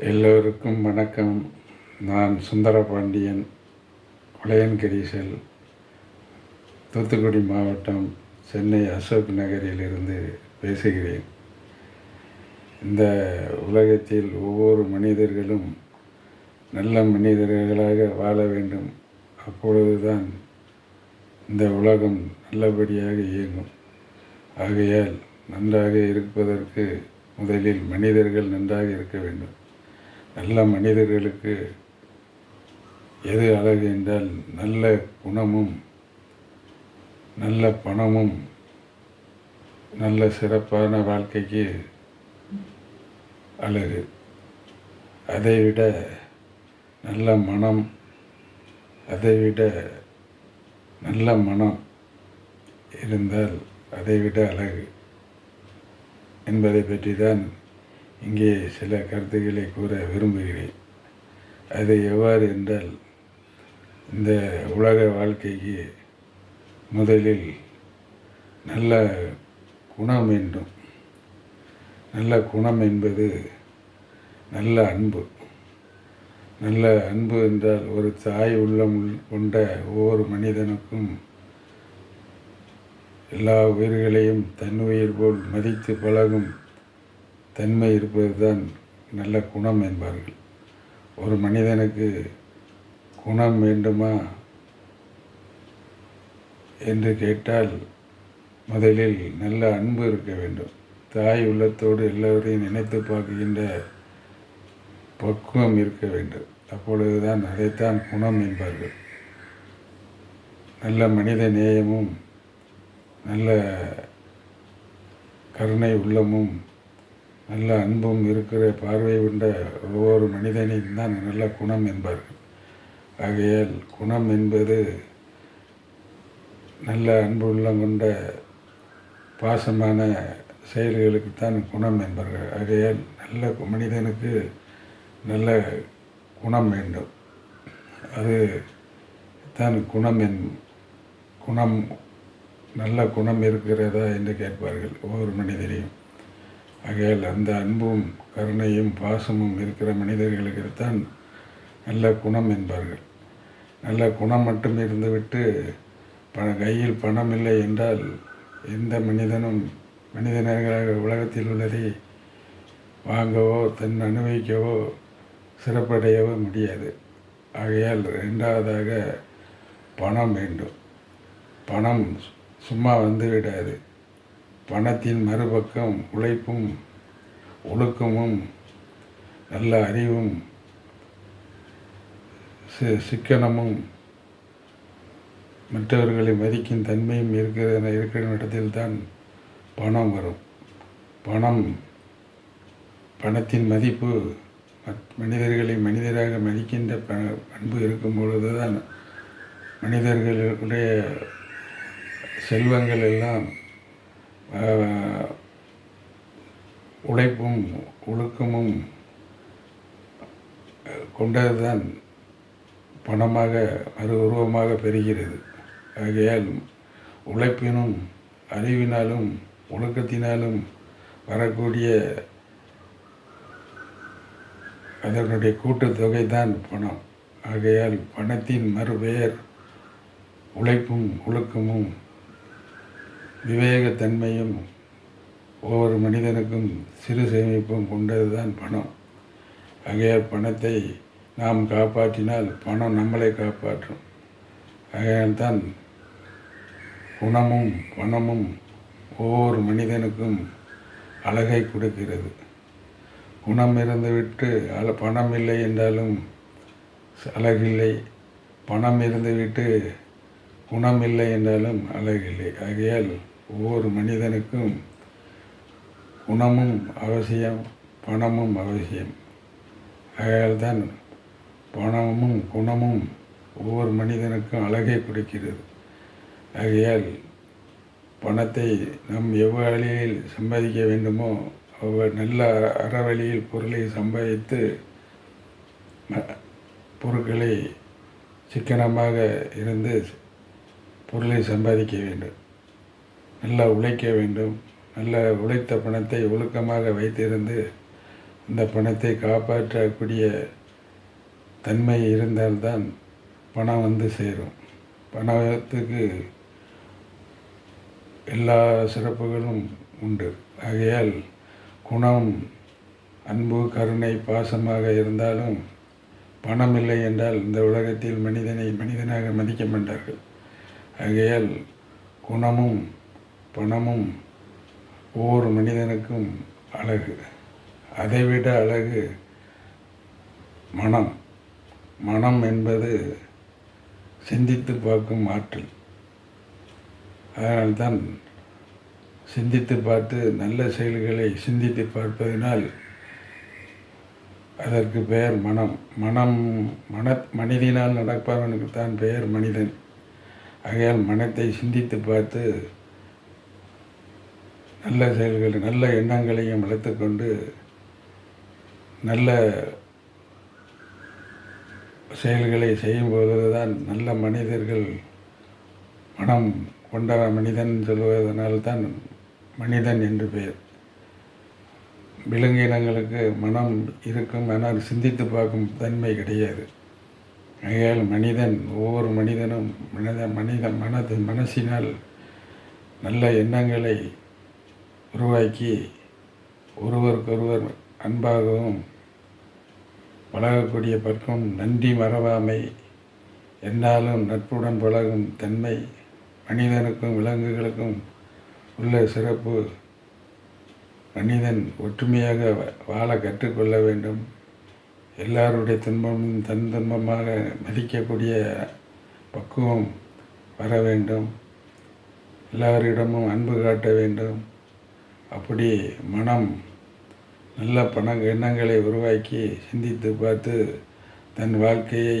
எல்லோருக்கும் வணக்கம். நான் சுந்தரபாண்டியன் உளையன்கிரீசல் தூத்துக்குடி மாவட்டம் சென்னை அசோக் நகரிலிருந்து பேசுகிறேன். இந்த உலகத்தில் ஒவ்வொரு மனிதர்களும் நல்ல மனிதர்களாக வாழ வேண்டும். அப்பொழுதுதான் இந்த உலகம் நல்லபடியாக இயங்கும். ஆகையால் நன்றாக இருப்பதற்கு முதலில் மனிதர்கள் நன்றாக இருக்க வேண்டும். நல்ல மனிதர்களுக்கு எது அழகு என்றால் நல்ல குணமும் நல்ல பணமும் நல்ல சிறப்பான வாழ்க்கைக்கு அழகு. அதைவிட நல்ல மனம் அதைவிட நல்ல மனம் இருந்தால் அதைவிட அழகு என்பதை பற்றி தான் இங்கே சில கருத்துக்களை கூற விரும்புகிறேன். அது எவ்வாறு என்றால் இந்த உலக வாழ்க்கைக்கு முதலில் நல்ல குணம் வேண்டும். நல்ல குணம் என்பது நல்ல அன்பு. நல்ல அன்பு என்றால் ஒரு தாய் உள்ளம் கொண்ட ஒவ்வொரு மனிதனுக்கும் எல்லா உயிர்களையும் தன் உயிர் போல் மதித்து பழகும் தன்மை இருப்பதுதான் நல்ல குணம் என்பார்கள். ஒரு மனிதனுக்கு குணம் வேண்டுமா என்று கேட்டால் முதலில் நல்ல அன்பு இருக்க வேண்டும். தாய் உள்ளத்தோடு எல்லோரையும் நினைத்து பார்க்கின்ற பக்குவம் இருக்க வேண்டும். அப்பொழுதுதான் அதைத்தான் குணம் என்பார்கள். நல்ல மனித நேயமும் நல்ல கருணை உள்ளமும் நல்ல அன்பும் இருக்கிற பார்வை கொண்ட ஒவ்வொரு மனிதனையும் தான் நல்ல குணம் என்பார்கள் ஆகையால் குணம் என்பது நல்ல அன்பு உள்ளம் கொண்ட பாசமான செயல்களுக்குத்தான் குணம் என்பார்கள். ஆகையால் நல்ல மனிதனுக்கு நல்ல குணம் வேண்டும். அது தான் குணம் என் குணம் நல்ல குணம் இருக்கிறதா என்று கேட்பார்கள் ஒவ்வொரு மனிதரையும். ஆகையால் அந்த அன்பும் கருணையும் பாசமும் இருக்கிற மனிதர்களுக்குத்தான் நல்ல குணம் என்பார்கள். நல்ல குணம் மட்டும் இருந்துவிட்டு பண கையில் பணம் இல்லை என்றால் எந்த மனிதனும் மனிதனர்களாக உலகத்தில் உள்ளதை வாங்கவோ தன் அனுபவிக்கவோ சிறப்படையவோ முடியாது. ஆகையால் ரெண்டாவதாக பணம் வேண்டும். பணம் சும்மா வந்து விடாது பணத்தின் மறுபக்கம் உழைப்பும் ஒழுக்கமும் நல்ல அறிவும் சி சிக்கனமும் மற்றவர்களை மதிக்கும் தன்மையும் இருக்கிற இருக்கிற இடத்தில்தான் பணம் வரும். பணம் பணத்தின் மதிப்பு மனிதர்களை மனிதராக மதிக்கின்ற ப பண்பு இருக்கும் பொழுது தான் மனிதர்களுடைய செல்வங்கள் எல்லாம் உழைப்பும் ஒழுக்கமும் கொண்டதுதான் பணமாக அது உருவமாக பெறுகிறது ஆகையால் உழைப்பினும் அறிவினாலும் ஒழுக்கத்தினாலும் வரக்கூடிய அதனுடைய கூட்டுத்தொகை தான் பணம். ஆகையால் பணத்தின் மறுபெயர் உழைப்பும் ஒழுக்கமும் விவேகத்தன்மையும் ஒவ்வொரு மனிதனுக்கும் சிறு சேமிப்பும் கொண்டதுதான் பணம். ஆகையால் பணத்தை நாம் காப்பாற்றினால் பணம் நம்மளை காப்பாற்றும். ஆகையால் தான் குணமும் பணமும் ஒவ்வொரு மனிதனுக்கும் அழகை கொடுக்கிறது. குணம் இருந்துவிட்டு அல பணம் இல்லை என்றாலும் அழகில்லை. பணம் இருந்துவிட்டு குணம் இல்லை என்றாலும் அழகில்லை. ஆகையால் ஒவ்வொரு மனிதனுக்கும் குணமும் அவசியம் பணமும் அவசியம். ஆகையால் தான் பணமும் குணமும் ஒவ்வொரு மனிதனுக்கும் அழகை கொடுக்கிறது. ஆகையால் பணத்தை நம் எவ்வழியில் சம்பாதிக்க வேண்டுமோ அவ்வ நல்ல அறவழியில் பொருளை சம்பாதித்து பொருட்களை சிக்கனமாக இருந்து பொருளை சம்பாதிக்க வேண்டும். நல்லா உழைக்க வேண்டும். நல்ல உழைத்த பணத்தை ஒழுக்கமாக வைத்திருந்து இந்த பணத்தை காப்பாற்றக்கூடிய தன்மை இருந்தால்தான் பணம் வந்து சேரும். பணத்துக்கு எல்லா சிறப்புகளும் உண்டு. ஆகையால் குணம் அன்பு கருணை பாசமாக இருந்தாலும் பணம் இல்லை என்றால் இந்த உலகத்தில் மனிதனை மனிதனாக மதிக்க மாட்டார்கள். ஆகையால் குணமும் பணமும் ஒவ்வொரு மனிதனுக்கும் அழகு. அதைவிட அழகு மனம். மனம் என்பது சிந்தித்து பார்க்கும் ஆற்றல். அதனால்தான் சிந்தித்து பார்த்து நல்ல செயல்களை சிந்தித்து பார்ப்பதனால் அதற்கு பெயர் மனம். மனம் மன மனிதனால் நடப்பவனுக்கு தான் பெயர் மனிதன். ஆகையால் மனத்தை சிந்தித்து பார்த்து நல்ல செயல்கள் நல்ல எண்ணங்களையும் வளர்த்துக்கொண்டு நல்ல செயல்களை செய்யும்போது தான் நல்ல மனிதர்கள் மனம் கொண்ட மனிதன் சொல்வதனால்தான் மனிதன் என்று பெயர். விலங்கினங்களுக்கு மனம் இருக்கும் ஆனால் சிந்தித்து பார்க்கும் தன்மை கிடையாது. ஆகையால் மனிதன் ஒவ்வொரு மனிதனும் மனித மனித மனது மனசினால் நல்ல எண்ணங்களை உருவாக்கி ஒருவருக்கொருவர் அன்பாகவும் பழகக்கூடிய பற்கும் நன்றி மறவாமை. என்னாலும் நட்புடன் பழகும் தன்மை மனிதனுக்கும் விலங்குகளுக்கும் உள்ள சிறப்பு. மனிதன் ஒற்றுமையாக வாழ கற்றுக்கொள்ள வேண்டும். எல்லாருடைய துன்பமும் தன் துன்பமாக மதிக்கக்கூடிய பக்குவம் வர வேண்டும். எல்லாரிடமும் அன்பு காட்ட வேண்டும். அப்படி மனம் நல்ல பண எண்ணங்களை உருவாக்கி சிந்தித்து பார்த்து தன் வாழ்க்கையை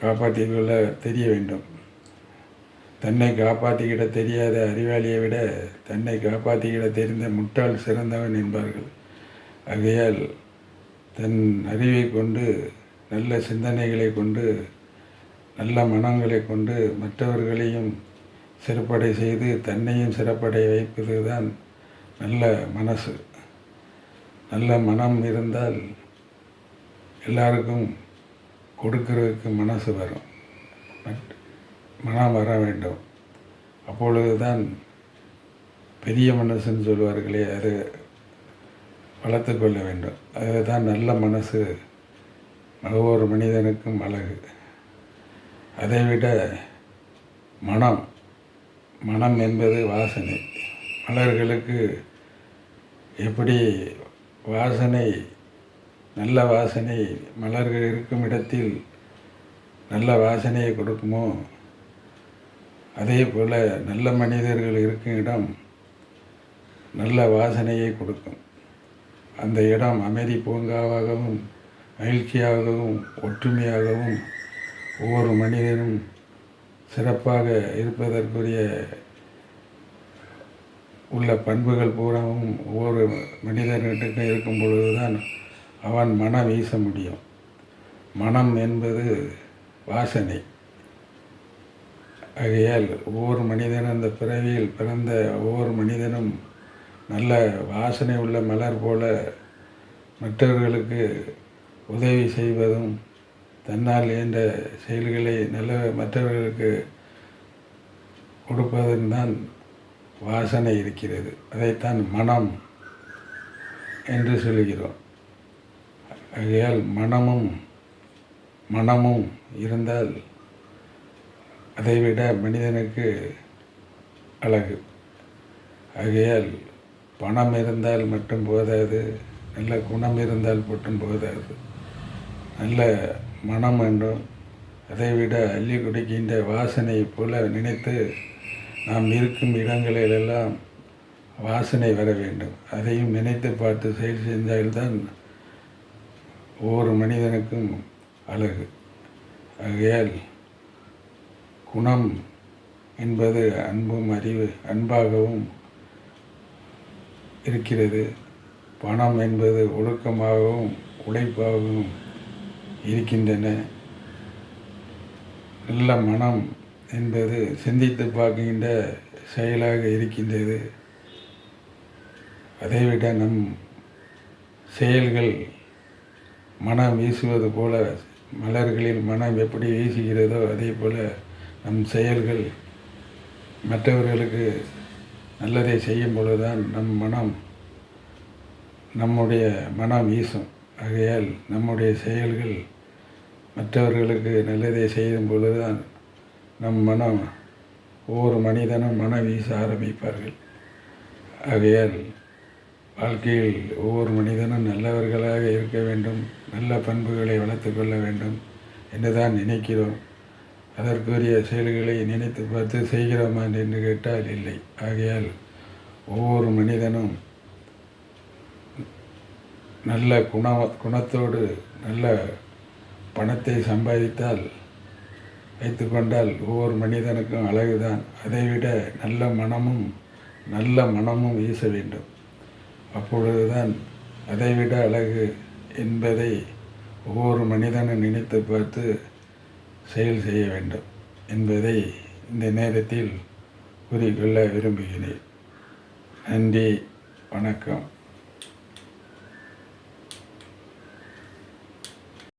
காப்பாற்றிக் கொள்ள தெரிய வேண்டும். தன்னை காப்பாற்றிக்கிட தெரியாத அறிவாளியை விட தன்னை காப்பாற்றிக்கிட தெரிந்த முட்டாள் சிறந்தவன் என்பார்கள். ஆகையால் தன் அறிவை கொண்டு நல்ல சிந்தனைகளை கொண்டு நல்ல மனங்களை கொண்டு மற்றவர்களையும் சிறப்படை செய்து தன்னையும் சிறப்படை வைப்பது தான் நல்ல மனசு. நல்ல மனம் இருந்தால் எல்லாருக்கும் கொடுக்கிறதுக்கு மனசு வரும். பட் மனம் வர வேண்டும். அப்பொழுது தான் பெரிய மனசுன்னு சொல்லுவார்களே அது வளர்த்து கொள்ள வேண்டும். அதுதான் நல்ல மனசு. ஒவ்வொரு மனிதனுக்கும் அழகு. அதைவிட மனம் மனம் என்பது வாசனை. மலர்களுக்கு எப்படி வாசனை நல்ல வாசனை மலர்கள் இருக்கும் இடத்தில் நல்ல வாசனையை கொடுக்குமோ? அதே போல் நல்ல மனிதர்கள் இருக்கும் இடம் நல்ல வாசனையை கொடுக்கும். அந்த இடம் அமைதி பூங்காவாகவும் மகிழ்ச்சியாகவும் ஒற்றுமையாகவும் ஒவ்வொரு மனிதனும் சிறப்பாக இருப்பதற்குரிய உள்ள பண்புகள் பூராவும் ஒவ்வொரு மனிதர்கிட்ட இருக்கும் பொழுது தான் அவன் மனம் வீச முடியும். மனம் என்பது வாசனை. ஆகையால் ஒவ்வொரு மனிதனும் அந்த பிறவியில் பிறந்த ஒவ்வொரு மனிதனும் நல்ல வாசனை உள்ள மலர் போல மற்றவர்களுக்கு உதவி செய்வதும் தன்னால் இயன்ற செயல்களை நல்ல மற்றவர்களுக்கு கொடுப்பதும் தான் வாசனை இருக்கிறது. அதைத்தான் மனம் என்று சொல்கிறோம். ஆகையால் மனமும் மனமும் இருந்தால் அதைவிட மனிதனுக்கு அழகு. ஆகையால் பணம் இருந்தால் மட்டும் போதாது நல்ல குணம் இருந்தால் மட்டும் போதாது. நல்ல மனம் வேண்டும். அதை விட அள்ளி குடிக்கின்ற வாசனை போல நினைத்து நாம் இருக்கும் இடங்களிலெல்லாம் வாசனை வர வேண்டும். அதையும் நினைத்து பார்த்து செயல் செஞ்சால்தான் ஒவ்வொரு மனிதனுக்கும் அழகு. ஆகையால் குணம் என்பது அன்பும் அறிவு அன்பாகவும் இருக்கிறது. பணம் என்பது ஒழுக்கமாகவும் உழைப்பாகவும் இருக்கின்றன. நல்ல மனம் என்பது சிந்தித்து பார்க்கின்ற செயலாக இருக்கின்றது. அதைவிட நம் செயல்கள் மனம் வீசுவது போல மலர்களில் மனம் எப்படி வீசுகிறதோ அதே போல நம் செயல்கள் மற்றவர்களுக்கு நல்லதை செய்யும் பொழுதுதான் நம் மனம் நம்முடைய மனம் வீசும். ஆகையால் நம்முடைய செயல்கள் மற்றவர்களுக்கு நல்லதை செய்யும் பொழுதுதான் நம் மனம் ஒவ்வொரு மனிதனும் மனம் வீச ஆரம்பிப்பார்கள். ஆகையால் வாழ்க்கையில் ஒவ்வொரு மனிதனும் நல்லவர்களாக இருக்க வேண்டும் நல்ல பண்புகளை வளர்த்து கொள்ள வேண்டும் என்று தான் நினைக்கிறோம். அதற்குரிய செயல்களை நினைத்து பார்த்து செய்கிறோமா என்று கேட்டால் இல்லை. ஆகையால் ஒவ்வொரு மனிதனும் நல்ல குண குணத்தோடு நல்ல பணத்தை சம்பாதித்தால் வைத்துக்கொண்டால் ஒவ்வொரு மனிதனுக்கும் அழகுதான். அதைவிட நல்ல மனமும் நல்ல மனமும் வீச வேண்டும். அப்பொழுதுதான் அதைவிட அழகு என்பதை ஒவ்வொரு மனிதனும் நினைத்து பார்த்து செயல் செய்ய வேண்டும் என்பதை இந்த நேரத்தில் கூறிக்கொள்ள விரும்புகிறேன். நன்றி வணக்கம்.